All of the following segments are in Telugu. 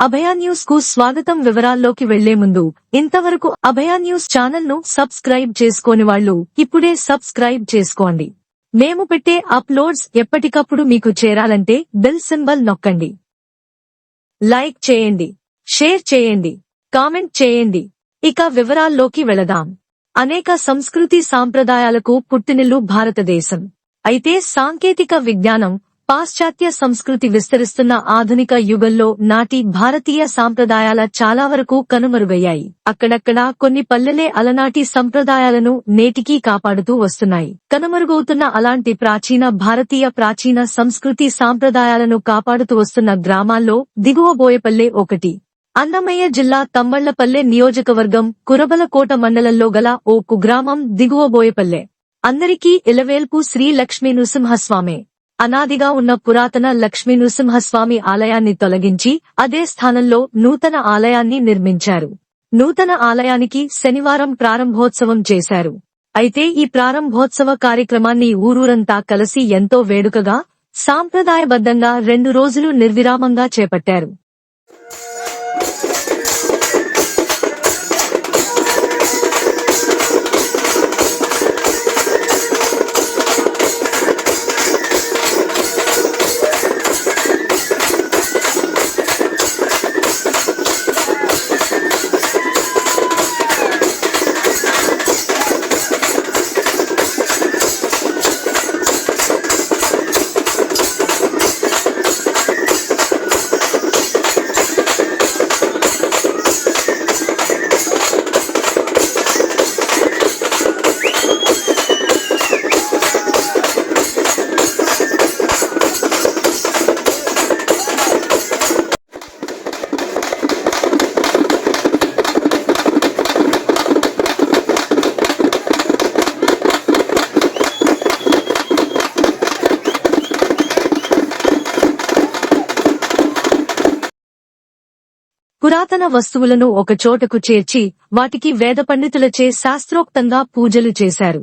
అభయా న్యూస్కు స్వాగతం వివరాల్లోకి వెళ్ళే ముందు ఇంతవరకు అభయా న్యూస్ ఛానల్ను సబ్స్క్రైబ్ చేసుకోని వాళ్ళు ఇప్పుడే సబ్స్క్రైబ్ చేసుకోండి. మేము పెట్టే అప్లోడ్స్ ఎప్పటికప్పుడు మీకు చేరాలంటే బెల్ సింబల్ నొక్కండి. లైక్ చేయండి షేర్ చేయండి కామెంట్ చేయండి. ఇక వివరాల్లోకి వెళదాం. అనేక సంస్కృతి సాంప్రదాయాలకు పుట్టినిల్లు భారతదేశం. అయితే సాంకేతిక విజ్ఞానం పాశ్చాత్య సంస్కృతి విస్తరిస్తున్న ఆధునిక యుగంలో నాటి భారతీయ సాంప్రదాయాల చాలా వరకు కనుమరుగయ్యాయి. అక్కడక్కడా కొన్ని పల్లెలే అలనాటి సంప్రదాయాలను నేటికీ కాపాడుతూ వస్తున్నాయి. కనుమరుగవుతున్న అలాంటి ప్రాచీన భారతీయ ప్రాచీన సంస్కృతి సాంప్రదాయాలను కాపాడుతూ వస్తున్న గ్రామాల్లో దిగువ బోయపల్లె ఒకటి. అన్నమయ్య జిల్లా తమ్మళ్ళపల్లె నియోజకవర్గం కురబలకోట మండలంలో గల ఓ కుగ్రామం దిగువ బోయపల్లె. అందరికీ ఇలవేల్పు శ్రీ లక్ష్మీ నృసింహస్వామే. అనాదిగా ఉన్న పురాతన లక్ష్మీ నృసింహస్వామి ఆలయాన్ని తొలగించి అదే స్థానంలో నూతన ఆలయాన్ని నిర్మించారు. నూతన ఆలయానికి శనివారం ప్రారంభోత్సవం చేశారు. అయితే ఈ ప్రారంభోత్సవ కార్యక్రమాన్ని ఊరూరంతా కలిసి ఎంతో వేడుకగా సాంప్రదాయబద్ధంగా రెండు రోజులు నిర్విరామంగా చేపట్టారు. పురాతన వస్తువులను ఒక చోటకు చేర్చి వాటికి వేద పండితులచే శాస్త్రోక్తంగా పూజలు చేశారు.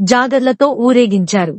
జాగర్లతో ఊరేగించారు.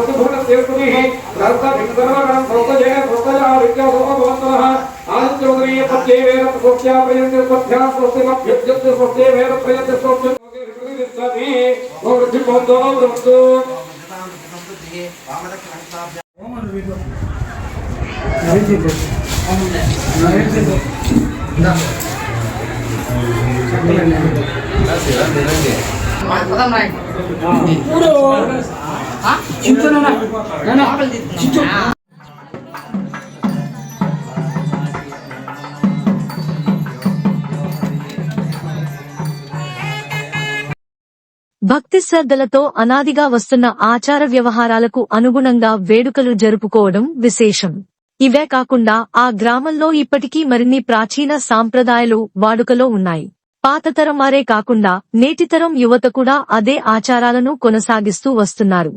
प्रतिभूत सेवकुतिः रक्तभिन्दर्वगणं प्रोक्तजेन प्रोक्तजारित्या सोमभवन्तः आदित्यौदरीय पत्ये वेद स्वस्त्या प्रयन्ते स्वस्त्या स्वस्तिमभ्युज्यते स्वस्ते वेद प्रयन्ते स्वस्ति वृद्धिभवन्तो वृत्तु पूरे భక్తి శ్రద్ధలతో అనాదిగా వస్తున్న ఆచార వ్యవహారాలకు అనుగుణంగా వేడుకలు జరుపుకోవడం విశేషం. ఇవే కాకుండా ఆ గ్రామంలో ఇప్పటికీ మరిన్ని ప్రాచీన సాంప్రదాయాలు వాడుకలో ఉన్నాయి. పాతతరం వారే కాకుండా నేటితరం యువత కూడా అదే ఆచారాలను కొనసాగిస్తూ వస్తున్నారు.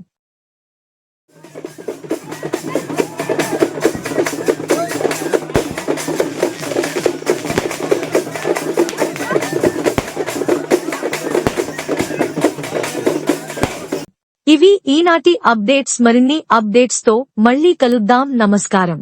ఇవి ఈనాటి అప్డేట్స్. మరిన్ని అప్డేట్స్తో మళ్ళీ కలుద్దాం. నమస్కారం.